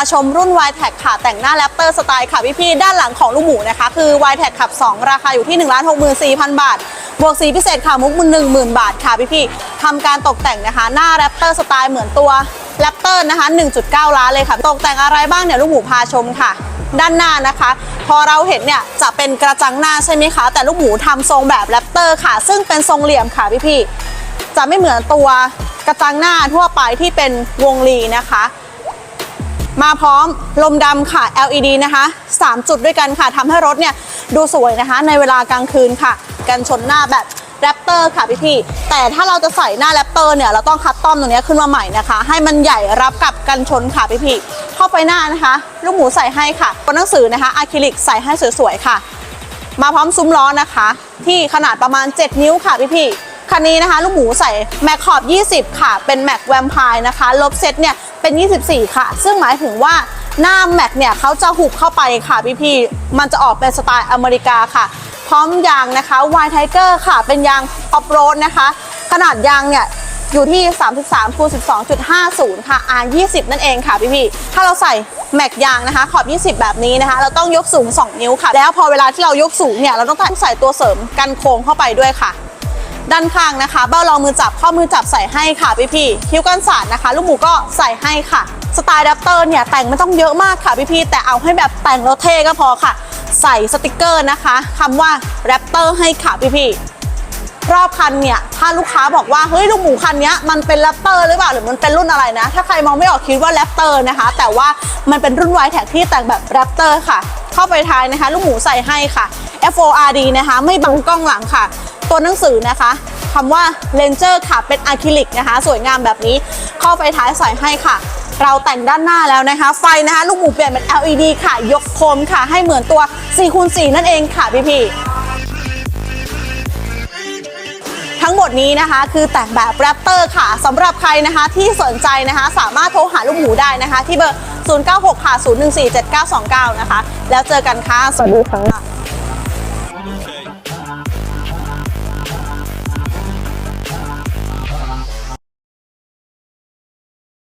าชมรุ่น y t e c ค่ะ แต่งหน้าแรปเตอร์สไตล์ค่ะพี่ๆด้านหลังของลูกหมูนะคะ คือ y t e c ขับ 2 ราคาอยู่ที่ 1 6 4 0 0 0 บาท บวกสีพิเศษค่ะมุกมัน10,000บาทค่ะพี่ๆทำการตกแต่งนะคะ หน้าแรปเตอร์สไตล์เหมือนตัวแรปเตอร์นะคะ 1.9 ล้านเลยค่ะ ตกแต่งอะไรบ้างเนี่ยลูกหมูพาชมค่ะ ด้านหน้านะคะ พอเราเห็นเนี่ยจะเป็นกระจังหน้าใช่ไหมคะ แต่ลูกหมูทำทรงแบบแรปเตอร์ค่ะ ซึ่งเป็นทรงเหลี่ยมค่ะพี่ๆจะไม่เหมือนตัวกระจังหน้าทั่วไปที่เป็นวงรีนะคะ มาพร้อมลมดำค่ะ LED นะคะ 3 จุดด้วยกันค่ะทำให้รถเนี่ยดูสวยนะคะ ในเวลากลางคืนค่ะ กันชนหน้าแบบแรปเตอร์ค่ะพี่พี่แต่ถ้าเราจะใส่หน้าแรปเตอร์เนี่ยเราต้องคัดต้อมตรงนี้ขึ้นมาใหม่นะคะ ให้มันใหญ่รับกับกันชนค่ะพี่พี่เข้าไปหน้านะคะ ลูกหมูใส่ให้ค่ะบนหนังสือนะคะอะคริลิกใส่ให้สวยๆค่ะ มาพร้อมซุ้มล้อนะคะ ที่ขนาดประมาณ 7 นิ้วค่ะพี่พี่คันนี้นะคะ ลูกหมูใส่แม็กขอบ 20 ค่ะ เป็นแม็กแวมไพร์นะคะ ลบเซตเนี่ย เป็น 24 ค่ะ ซึ่งหมายถึงว่าหน้าแม็กเนี่ยเขาจะหุบเข้าไปค่ะพี่พี่มันจะออกเป็นสไตล์อเมริกาค่ะ พร้อมยางนะคะ Y Tiger ค่ะ เป็นยางออฟโรดนะคะ ขนาดยางเนี่ยอยู่ที่ 33คูณ12.50 ค่ะ R 20 นั่นเองค่ะพี่พี่ถ้าเราใส่แม็กยางนะคะ ขอบ 20 แบบนี้นะคะ เราต้องยกสูง 2 นิ้วค่ะ แล้วพอเวลาที่เรายกสูงเนี่ย เราต้องใส่ตัวเสริมกันโค้งเข้าไปด้วยค่ะ ด้านข้างนะคะ เบ้ารองมือจับข้อมือจับใส่ให้ค่ะพี่พี่คิ้วกันสาดนะคะ ลูกหมูก็ใส่ให้ค่ะ สไตล์ดัปเตอร์เนี่ยแต่งไม่ต้องเยอะมากค่ะพี่พี่แต่เอาให้แบบแต่งแล้วเท่ก็พอค่ะ ใส่สติกเกอร์นะคะคำว่าแรปเตอร์ให้ค่ะพี่พี่รอบคันเนี่ยถ้าลูกค้าบอกว่าเฮ้ยลูกหมูคันนี้มันเป็นแรปเตอร์หรือเปล่าหรือมันเป็นรุ่นอะไรนะ ถ้าใครมองไม่ออกคิดว่าแรปเตอร์นะคะ แต่ว่ามันเป็นรุ่นไวแท็กที่แต่งแบบแรปเตอร์ค่ะ เข้าไปท้ายนะคะ ลูกหมูใส่ให้ค่ะ FORD นะคะ ไม่บังกล้องหลังค่ะ ตัวหนังสือนะคะคำว่า Ranger ค่ะเป็นอะคริลิกนะคะ สวยงามแบบนี้ข้าไปท้ายใส่ให้ค่ะ เราแต่งด้านหน้าแล้วนะคะ ไฟนะคะ ลูกหมูเปลี่ยนเป็น LED ค่ะ ยกโคมค่ะ ให้เหมือนตัว4คูณ4นั่นเองค่ะพี่ๆทั้งหมดนี้นะคะคือแต่งแบบแรปเตอร์ค่ะสำหรับใครนะคะที่สนใจนะคะ สามารถโทรหาลูกหมูได้นะคะ ที่เบอร์ 096ค่ะ014 7929 นะคะ แล้วเจอกันค่ะ สวัสดีค่ะ